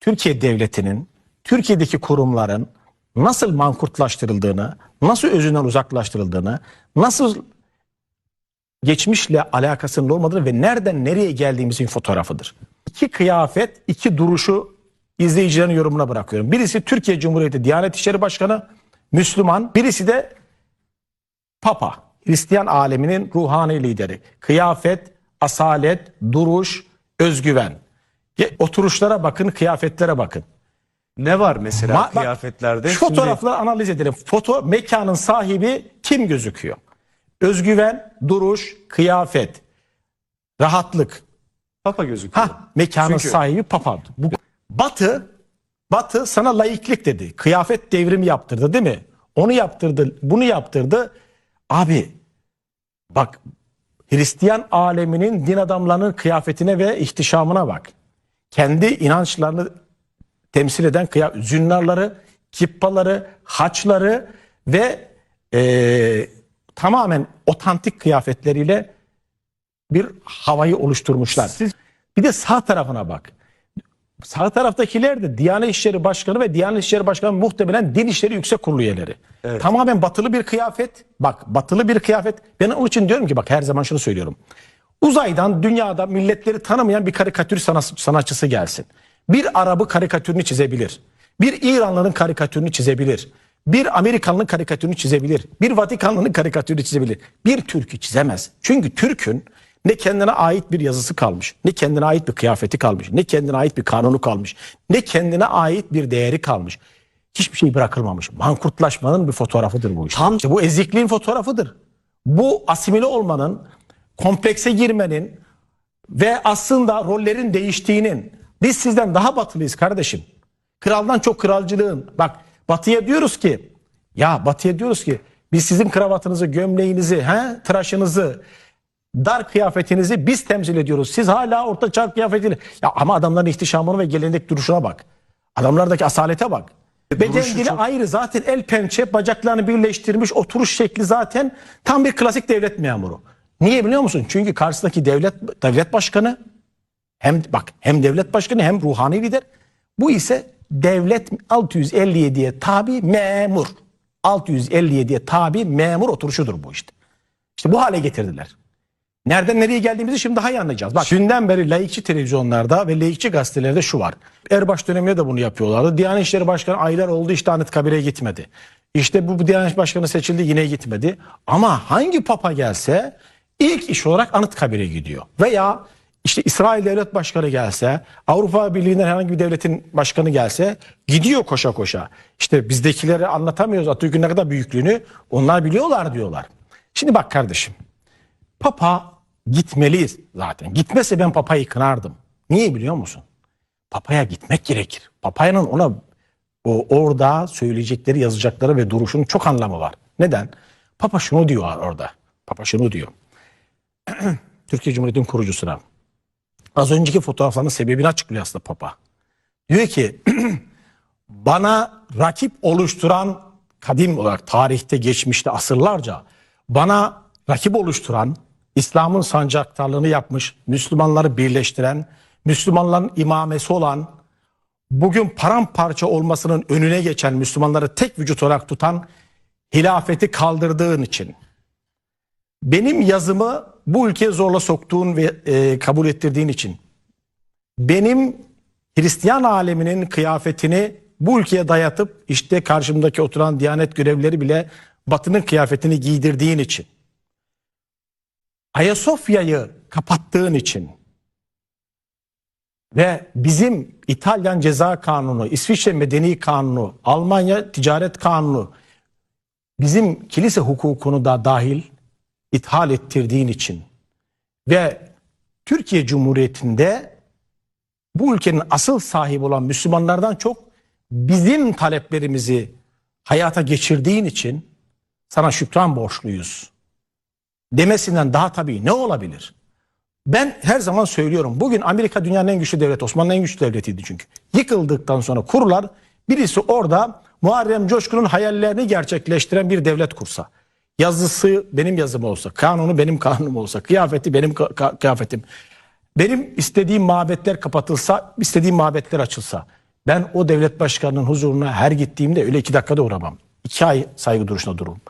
Türkiye devletinin, Türkiye'deki kurumların nasıl mankurtlaştırıldığını, nasıl özünden uzaklaştırıldığını, nasıl geçmişle alakasının olmadığını ve nereden nereye geldiğimizin fotoğrafıdır. İki kıyafet, iki duruşu izleyicilerin yorumuna bırakıyorum. Birisi Türkiye Cumhuriyeti Diyanet İşleri Başkanı, Müslüman. Birisi de Papa, Hristiyan aleminin ruhani lideri. Kıyafet, asalet, duruş, özgüven. Oturuşlara bakın, kıyafetlere bakın. Ne var mesela Ma- bak, kıyafetlerde? Şimdi fotoğrafları analiz edelim. Foto mekanın sahibi kim gözüküyor? Özgüven, duruş, kıyafet, rahatlık. Papa gözüküyor. Ha, mekanın Çünkü- sahibi Papa. Bu, batı, Batı sana laiklik dedi. Kıyafet devrimi yaptırdı değil mi? Onu yaptırdı, bunu yaptırdı. Abi bak Hristiyan aleminin din adamlarının kıyafetine ve ihtişamına bak. Kendi inançlarını temsil eden kıya zünnarları, kippaları, haçları ve eee, tamamen otantik kıyafetleriyle bir havayı oluşturmuşlar. Siz- Bir de sağ tarafına bak. Sağ taraftakiler de Diyanet İşleri Başkanı ve Diyanet İşleri Başkanı muhtemelen Din İşleri Yüksek Kurulu üyeleri. Evet. Tamamen batılı bir kıyafet. Bak batılı bir kıyafet. Ben onun için diyorum ki bak her zaman şunu söylüyorum. Uzaydan dünyada milletleri tanımayan bir karikatür sanat- sanatçısı gelsin. Bir Arabı karikatürünü çizebilir. Bir İranlı'nın karikatürünü çizebilir. Bir Amerikanlı'nın karikatürünü çizebilir. Bir Vatikanlı'nın karikatürünü çizebilir. Bir Türk'ü çizemez. Çünkü Türk'ün ne kendine ait bir yazısı kalmış, ne kendine ait bir kıyafeti kalmış, ne kendine ait bir kanunu kalmış, ne kendine ait bir değeri kalmış. Hiçbir şey bırakılmamış. Mankurtlaşmanın bir fotoğrafıdır bu işte. Tam- İşte bu ezikliğin fotoğrafıdır. Bu asimile olmanın, komplekse girmenin ve aslında rollerin değiştiğinin biz sizden daha batılıyız kardeşim. Kraldan çok kralcılığın. Bak batıya diyoruz ki ya batıya diyoruz ki biz sizin kravatınızı, gömleğinizi, he, tıraşınızı, dar kıyafetinizi biz temsil ediyoruz. Siz hala orta çağ kıyafetiyle. Ya ama adamların ihtişamına ve gelenek duruşuna bak. Adamlardaki asalete bak. Beden dili çok- ayrı zaten el pençe bacaklarını birleştirmiş oturuş şekli zaten tam bir klasik devlet memuru. Niye biliyor musun? Çünkü karşısındaki devlet devlet başkanı hem bak hem devlet başkanı hem ruhani lider. Bu ise devlet 657'ye tabi memur. 657'ye tabi memur oturuşudur bu işte. İşte bu hale getirdiler. Nereden nereye geldiğimizi şimdi daha iyi anlayacağız. Bak dünden beri laikçi televizyonlarda ve laikçi gazetelerde şu var. Erbaş döneminde de bunu yapıyorlardı. Diyanet İşleri Başkanı aylar oldu işte Anıtkabir'e gitmedi. İşte bu, bu Diyanet Başkanı seçildi yine gitmedi. Ama hangi papa gelse ilk iş olarak Anıtkabir'e gidiyor. Veya işte İsrail Devlet Başkanı gelse, Avrupa Birliği'nden herhangi bir devletin başkanı gelse gidiyor koşa koşa. İşte bizdekileri anlatamıyoruz Atatürk'ün ne kadar büyüklüğünü. Onlar biliyorlar diyorlar. Şimdi bak kardeşim. Papa gitmeliyiz zaten. Gitmese ben papayı kınardım. Niye biliyor musun? Papaya gitmek gerekir. Papanın ona o orada söyleyecekleri, yazacakları ve duruşunun çok anlamı var. Neden? Papa şunu diyor orada. Papa şunu diyor. Türkiye Cumhuriyeti'nin kurucusuna. Az önceki fotoğrafların sebebini açıklıyor aslında Papa. Diyor ki bana rakip oluşturan kadim olarak tarihte geçmişte asırlarca bana rakip oluşturan İslam'ın sancaktarlığını yapmış, Müslümanları birleştiren, Müslümanların imamesi olan, bugün paramparça olmasının önüne geçen Müslümanları tek vücut olarak tutan hilafeti kaldırdığın için benim yazımı bu ülkeye zorla soktuğun ve e, kabul ettirdiğin için benim Hristiyan aleminin kıyafetini bu ülkeye dayatıp işte karşımdaki oturan diyanet görevlileri bile batının kıyafetini giydirdiğin için Ayasofya'yı kapattığın için ve bizim İtalyan ceza kanunu, İsviçre medeni kanunu, Almanya ticaret kanunu bizim kilise hukukunu da dahil ithal ettirdiğin için ve Türkiye Cumhuriyeti'nde bu ülkenin asıl sahibi olan Müslümanlardan çok bizim taleplerimizi hayata geçirdiğin için sana şükran borçluyuz. Demesinden daha tabii ne olabilir? Ben her zaman söylüyorum. Bugün Amerika dünyanın en güçlü devleti, Osmanlı'nın en güçlü devletiydi çünkü. Yıkıldıktan sonra kurular birisi orada Muharrem Coşkun'un hayallerini gerçekleştiren bir devlet kursa. Yazısı benim yazım olsa, kanunu benim kanunum olsa, kıyafeti benim kıyafetim. Benim istediğim mabetler kapatılsa, istediğim mabetler açılsa. Ben o devlet başkanının huzuruna her gittiğimde öyle iki dakikada uğramam. İki ay saygı duruşuna dururum.